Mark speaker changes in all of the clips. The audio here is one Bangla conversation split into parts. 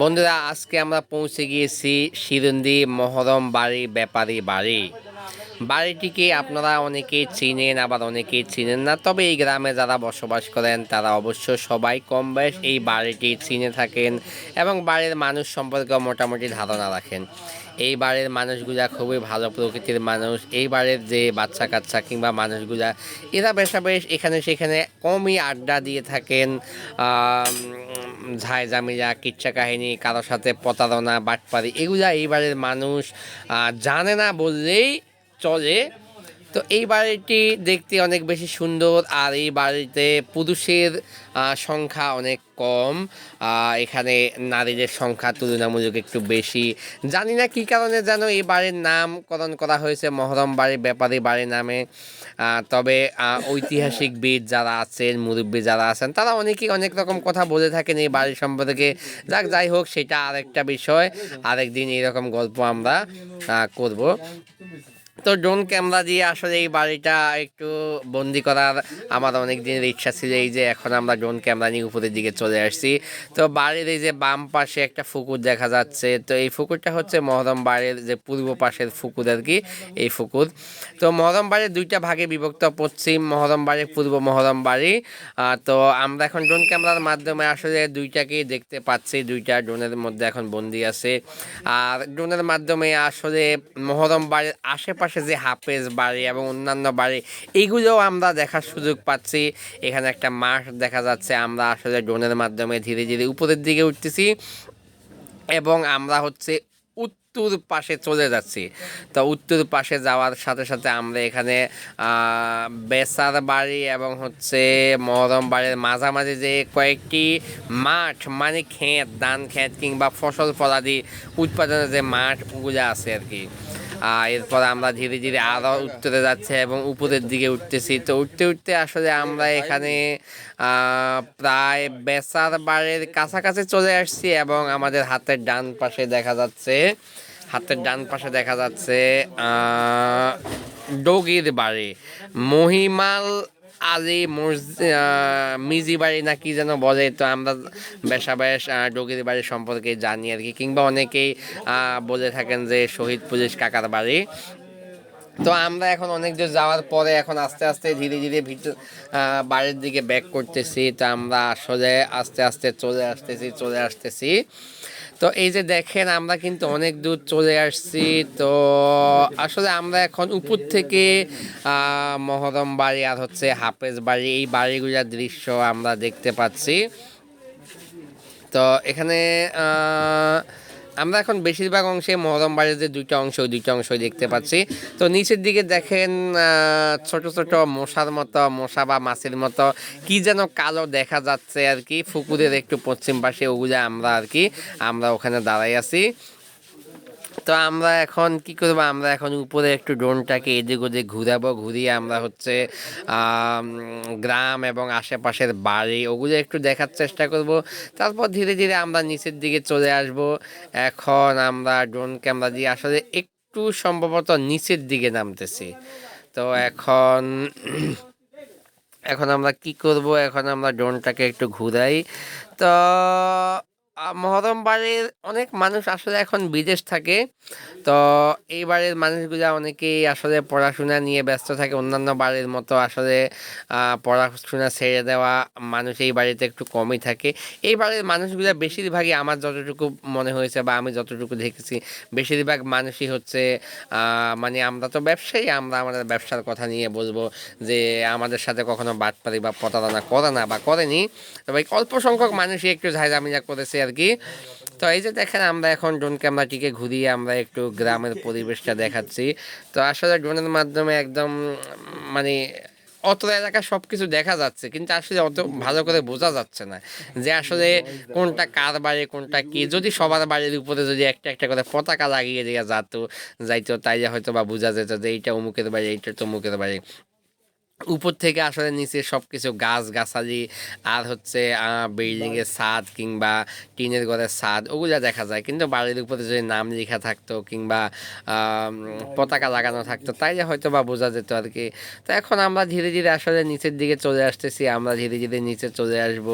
Speaker 1: বন্ধুরা, আজকে আমরা পৌঁছে গিয়েছি শিরুন্দি মহরম বাড়ি, ব্যাপারী বাড়ি। বাড়িটিকে আপনারা অনেকেই চিনেন, আবার অনেকেই চিনেন না। তবে এই গ্রামে যারা বসবাস করেন, তারা অবশ্য সবাই কম বয়স এই বাড়িটি চিনে থাকেন এবং বাড়ির মানুষ সম্পর্কে মোটামুটি ধারণা রাখেন। এই বাড়ির মানুষগুলা খুবই ভালো প্রকৃতির মানুষ। এই বাড়ির যে বাচ্চা কাচ্চা কিংবা মানুষগুলা, এরা বেশা বেশ এখানে সেখানে কমই আড্ডা দিয়ে থাকেন। ঝাই জামিলা কিচ্ছা কাহিনী কারোর সাথে প্রতারণা, বাটপারি, এগুলা এইবারের মানুষ জানে না বললেই চলে। তো এই বাড়িটি দেখতে অনেক বেশি সুন্দর, আর এই বাড়িতে পুরুষের সংখ্যা অনেক কম। এখানে নারীদের সংখ্যা তুলনামূলক একটু বেশি। জানি না কী কারণে যেন এই বাড়ির নামকরণ করা হয়েছে, মহরম বাড়ি, ব্যাপারী বাড়ি নামে। তবে ঐতিহাসিক ঐতিহাসিকবিদ যারা আছেন, মুরব্বী যারা আছেন, তারা অনেকেই অনেক রকম কথা বলে থাকেন এই বাড়ি সম্পর্কে। যাক, যাই হোক, সেটা আরেকটা বিষয়। আরেকদিন এরকম গল্প আমরা করব। তো ড্রোন ক্যামেরা দিয়ে আসলে এই বাড়িটা একটু বন্দি করার আমার অনেক দিনের ইচ্ছা ছিল, এই যে এখন আমরা ড্রোন ক্যামেরা নিয়ে উপরের দিকে চলে আসছি। তো বাড়ির এই যে বাম পাশে একটা পুকুর দেখা যাচ্ছে, তো এই পুকুরটা হচ্ছে মহরম বাড়ির যে পূর্ব পাশের পুকুর আর কি, এই পুকুর তো মহরম বাড়ির দুইটা ভাগে বিভক্ত পশ্চিম মহরম বাড়ি, পূর্ব মহরম বাড়ি। তো আমরা এখন ড্রোন ক্যামেরার মাধ্যমে আসলে দুইটাকেই দেখতে পাচ্ছি, দুইটা ড্রোনের মধ্যে এখন বন্দি আছে। আর ড্রোনের মাধ্যমে আসলে মহরম বাড়ির আশেপাশে যে হাফেজ বাড়ি এবং অন্যান্য বাড়ি। এগুলোও আমরা দেখার সুযোগ পাচ্ছি। এখানে একটা মাঠ দেখা যাচ্ছে। আমরা আসলে ড্রোনের মাধ্যমে ধীরে ধীরে উপরের দিকে উঠতেছি এবং আমরা হচ্ছে উত্তর পাশে চলে যাচ্ছি। তো উত্তর পাশে যাওয়ার সাথে সাথে আমরা এখানে বেসার বাড়ি এবং হচ্ছে মহরম বাড়ির মাঝামাঝি যে কয়েকটি মাঠ মানে ক্ষেত, ধান ক্ষেত কিংবা ফসল ফলাদি উৎপাদনের যে মাঠগুলো আছে আর কি। এরপর আমরা ধীরে ধীরে আরও উত্তরে যাচ্ছে এবং উপরের দিকে উঠতেছি। তো উঠতে উঠতে আসলে আমরা এখানে প্রায় বেসার বাড়ির কাছাকাছি চলে আসছি এবং আমাদের হাতের ডান পাশে দেখা যাচ্ছে, হাতের ডান পাশে দেখা যাচ্ছে ডগির বাড়ি, মহিমাল আলী মিজি বাড়ি না কি যেন বলে, তো আমরা বেশা বেশ ডগির বাড়ি সম্পর্কে জানি আর কি। কিংবা অনেকেই বলে থাকেন যে শহীদ পুলিশ কাকার বাড়ি। তো আমরা এখন অনেক দূর যাওয়ার পরে এখন আস্তে আস্তে ধীরে ধীরে ভিতর বাড়ির দিকে ব্যাক করতেছি। তো আমরা আসলে আস্তে আস্তে চলে আসতেছি চলে আসতেছি। তো এই যে দেখেন, আমরা কিন্তু অনেক দূর চলে আসছি। তো আসলে আমরা এখন উপর থেকে মহরম বাড়ি আর হচ্ছে হাফেজ বাড়ি, এই বাড়িগুলোর দৃশ্য আমরা দেখতে পাচ্ছি। তো এখানে আমরা এখন বেশিরভাগ অংশে মহরম বাজারের দুইটা অংশ দুইটা অংশ দেখতে পাচ্ছি। তো নিচের দিকে দেখেন ছোট ছোট মশার মতো, মশা বা মাছের মতো কি যেন কালো দেখা যাচ্ছে আর কি। ফুকুরের একটু পশ্চিম পাশে ওগুলো আমরা আর কি, আমরা ওখানে দাঁড়াই আছি। তো আমরা এখন কি করব? আমরা এখন উপরে একটু ড্রোনটাকে এদিক ওদিক ঘুরাবো, ঘুরিয়ে আমরা হচ্ছে গ্রাম এবং আশেপাশের বাড়ি ওগুলো একটু দেখার চেষ্টা করব। তারপর ধীরে ধীরে আমরা নিচের দিকে চলে আসব। এখন আমরা ড্রোন ক্যামেরা দিয়ে আসলে একটু সম্ভবত নিচের দিকে নামতেছি। তো এখন এখন আমরা কি করব? এখন আমরা ড্রোনটাকে একটু ঘুরাই। তো মহরম বাড়ির অনেক মানুষ আসলে এখন বিদেশ থাকে। তো এই বাড়ির মানুষগুলা অনেকেই আসলে পড়াশোনা নিয়ে ব্যস্ত থাকে। অন্যান্য বাড়ির মতো আসলে পড়াশোনা ছেড়ে দেওয়া মানুষ এই বাড়িতে একটু কমই থাকে। এই বাড়ির মানুষগুলা বেশিরভাগই আমার যতটুকু মনে হয়েছে বা আমি যতটুকু দেখেছি, বেশিরভাগ মানুষই হচ্ছে মানে আমরা তো ব্যবসায়ী, আমরা আমাদের ব্যবসার কথা নিয়ে বলব যে আমাদের সাথে কখনো বাটপারি বা প্রতারণা করে না বা করেনি। তবে অল্প সংখ্যক মানুষই একটু ঝাইঝামিলা করেছে আর কি তো এই যে দেখেন, আমরা এখন ড্রোন ক্যামেরাটিকে ঘুরিয়ে আমরা একটু গ্রামের পরিবেশটা দেখাচ্ছি। তো আসলে ড্রোনের মাধ্যমে একদম মানে অত এলাকা সব কিছু দেখা যাচ্ছে, কিন্তু আসলে অত ভালো করে বোঝা যাচ্ছে না যে আসলে কোনটা কার বাড়ি, কোনটা কি। যদি সবার বাড়ির উপরে যদি একটা একটা করে পতাকা লাগিয়ে দেওয়া যেত, যাইতো, তাইলে হয়তো বা বোঝা যেত যে এইটা অমুকের বাড়ি, এইটা তমুকের বাড়ি। উপর থেকে আসলে নিচে সব কিছু গাছ গাছালি আর হচ্ছে বিল্ডিং এর ছাদ কিংবা টিনের ঘরের ছাদ, ওগুলা দেখা যায়। কিন্তু বাড়ির উপরে যদি নাম লেখা থাকতো কিংবা পতাকা লাগানো থাকতো, তাইলে হয়তো বা বোঝা যেত আর কি। তো এখন আমরা ধীরে ধীরে আসলে নিচের দিকে চলে আসতেছি, আমরা ধীরে ধীরে নিচে চলে আসব।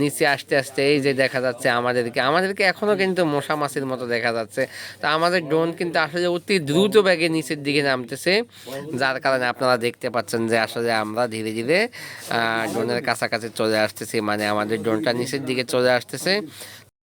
Speaker 1: নিচে আসতে আসতে এই যে দেখা যাচ্ছে আমাদেরকে আমাদেরকে এখনও কিন্তু মশা মাছির মতো দেখা যাচ্ছে। তো আমাদের ড্রোন কিন্তু আসলে অতি দ্রুত ব্যাগে নিচের দিকে নামতেছে। যার কারণে আপনারা দেখতে পাচ্ছেন যে আসলে আমরা ধীরে ধীরে ড্রোনের কাছাকাছি চলে আসতেছি মানে আমাদের ড্রোনটা নিচের দিকে চলে আসতেছে।